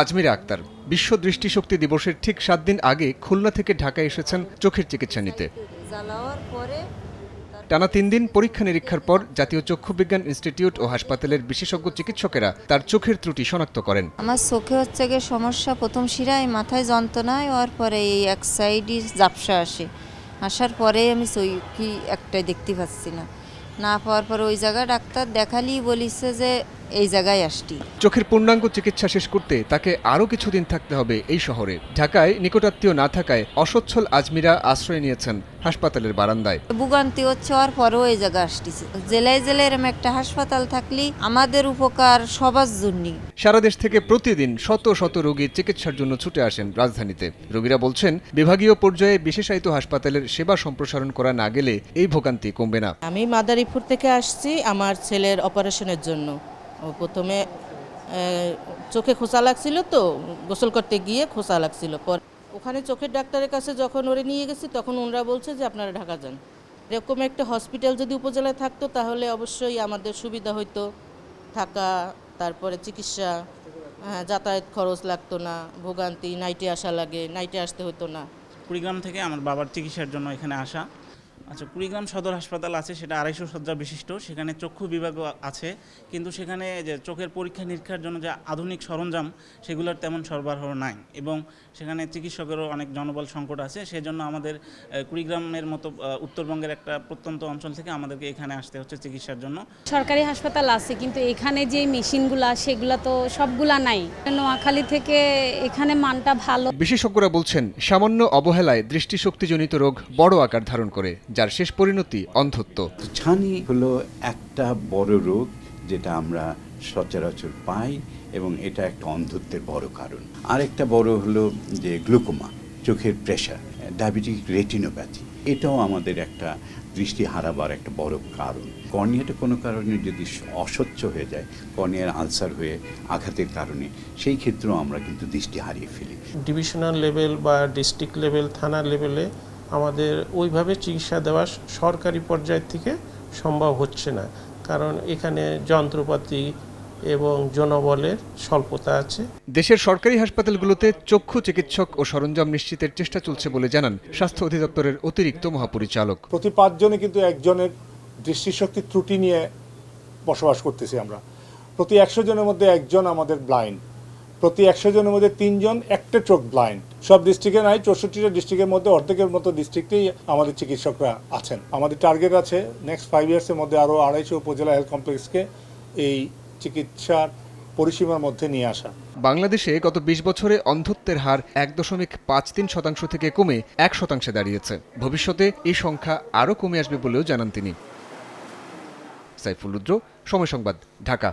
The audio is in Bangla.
আজমিরা আক্তার বিশ্ব দৃষ্টিশক্তি দিবসের ঠিক সাত দিন আগে খুলনা থেকে ঢাকায় এসেছেন চোখের চিকিৎসা নিতে। জ্বালাওয়ার পরে টানা তিন দিন পরীক্ষা নিরীক্ষার পর জাতীয় চক্ষু বিজ্ঞান ইনস্টিটিউট ও হাসপাতালের বিশেষজ্ঞ চিকিৎসকেরা তার চোখের ত্রুটি শনাক্ত করেন। আমার চোখে হচ্ছে গিয়ে সমস্যা প্রথম শিরায় মাথায় যন্ত্রণায় হওয়ার পরে এই এক সাইডই জাপসা আসে। আসার পরে আমি কি একটাই দেখতে পাচ্ছি না। না পাওয়ার পরে ওই জায়গায় ডাক্তার দেখালেই বলিছে যে এই জায়গায় আসটি চোখের পূর্ণাঙ্গ চিকিৎসা শেষ করতে তাকে আরও কিছুদিন থাকতে হবে এই শহরে। ঢাকায় নিকটাত্মীয় না থাকায় অসচ্ছল আজমিরা আশ্রয় নিয়েছেন হাসপাতালের বারান্দায়। ভুগান্তি হচ্ছে হওয়ার পরেও এই জায়গা আসতেছে। জেলায় জেলায় এরম একটা হাসপাতাল থাকলে আমাদের উপকার সবার জন্যই। সারা দেশ থেকে প্রতিদিন শত শত রোগী চিকিৎসার জন্য ছুটে আসেন রাজধানীতে। রোগীরা বলছেন বিভাগীয় পর্যায়ে বিশেষায়িত হাসপাতালের সেবা সম্প্রসারণ করা না গেলে এই ভোগান্তি কমবে না। আমি মাদারীপুর থেকে আসছি আমার ছেলের অপারেশনের জন্য। ও প্রথমে চোখে খোঁচা লাগছিল তো গোসল করতে গিয়ে খোঁচা লাগছিল। পর ওখানে চোখের ডাক্তারের কাছে যখন ওরে নিয়ে গেছি তখন ওনারা বলছে যে আপনারা ঢাকা যান। এরকম একটা হসপিটাল যদি উপজেলায় থাকতো তাহলে অবশ্যই আমাদের সুবিধা হইতো। থাকা তারপরে চিকিৎসা হ্যাঁ, যাতায়াত খরচ লাগতো না ভোগান্তি নাইটে আসা লাগে নাইটে আসতে হতো না। কুড়িগ্রাম থেকে আমার বাবার চিকিৎসার জন্য এখানে আসা। আচ্ছা কুড়িগ্রাম সদর হাসপাতাল আছে সেটা আড়াইশো শয্যা বিশিষ্ট। সেখানে চক্ষু বিভাগও আছে। কিন্তু সেখানে যে চোখের পরীক্ষা নিরীক্ষার জন্য যে আধুনিক সরঞ্জাম সেগুলোর তেমন সরবরাহ নাই। এবং সেখানে চিকিৎসকেরও অনেক জনবল সংকট আছে। সেজন্য আমাদের কুড়িগ্রামের মতো উত্তরবঙ্গের একটা প্রত্যন্ত অঞ্চল থেকে আমাদেরকে এখানে আসতে হচ্ছে চিকিৎসার জন্য। সরকারি হাসপাতাল আছে কিন্তু এখানে যে মেশিনগুলা সেগুলা তো সবগুলা নাই। নোয়াখালী থেকে এখানে মানটা ভালো। বিশেষজ্ঞরা বলছেন সামান্য অবহেলায় দৃষ্টিশক্তিজনিত রোগ বড় আকার ধারণ করে। যার শেষ পরিণতি অন্ধত্ব। ছানি হলো একটা বড় রোগ যেটা আমরা সচরাচর পাই এবং এটা একটা অন্ধত্বের বড় কারণ। আরেকটা বড় হলো যে গ্লুকোমা চোখের প্রেশার ডায়াবেটিক রেটিনোপ্যাথি এটাও আমাদের একটা দৃষ্টি হারাবার একটা বড় কারণ। কর্নিয়াটা কোনো কারণে যদি অস্বচ্ছ হয়ে যায় কর্নিয়ার আলসার হয়ে আঘাতের কারণে সেই ক্ষেত্রেও আমরা কিন্তু দৃষ্টি হারিয়ে ফেলি। ডিভিশনাল লেভেল বা ডিস্ট্রিক্ট লেভেল থানা লেভেলে আমাদের ওইভাবে চিকিৎসা দেওয়া সরকারি পর্যায় থেকে সম্ভব হচ্ছে না। কারণ এখানে যন্ত্রপাতি এবং জনবলের স্বল্পতা আছে। দেশের সরকারি হাসপাতালগুলোতে চক্ষু চিকিৎসক ও সরঞ্জাম নিশ্চিতের চেষ্টা চলছে বলে জানান স্বাস্থ্য অধিদপ্তরের অতিরিক্ত মহাপরিচালক। প্রতি পাঁচজনে কিন্তু একজনের দৃষ্টিশক্তি ত্রুটি নিয়ে বসবাস করতেছি আমরা। প্রতি একশো জনের মধ্যে একজন আমাদের ব্লাইন্ড। প্রতি একশো জনের মধ্যে তিনজন একটা চোখ ব্লাইন্ড সব ডিস্ট্রিক্টে নাই, চৌষট্টিটা ডিস্ট্রিক্টের মধ্যে অর্ধেকের মতো ডিস্ট্রিক্টেই আমাদের চিকিৎসকরা আছেন। আমাদের টার্গেট আছে নেক্সট ফাইভ ইয়ার্সের মধ্যে আরও আড়াইশো উপজেলা হেলথ কমপ্লেক্সকে এই চিকিৎসার পরিসীমার মধ্যে নিয়ে আসা। বাংলাদেশে গত বিশ বছরে অন্ধত্বের হার এক দশমিক পাঁচ তিন শতাংশ থেকে কমে এক শতাংশে দাঁড়িয়েছে। ভবিষ্যতে এই সংখ্যা আরও কমে আসবে বলেও জানান তিনি। সাইফুল রুদ্র, সময় সংবাদ, ঢাকা।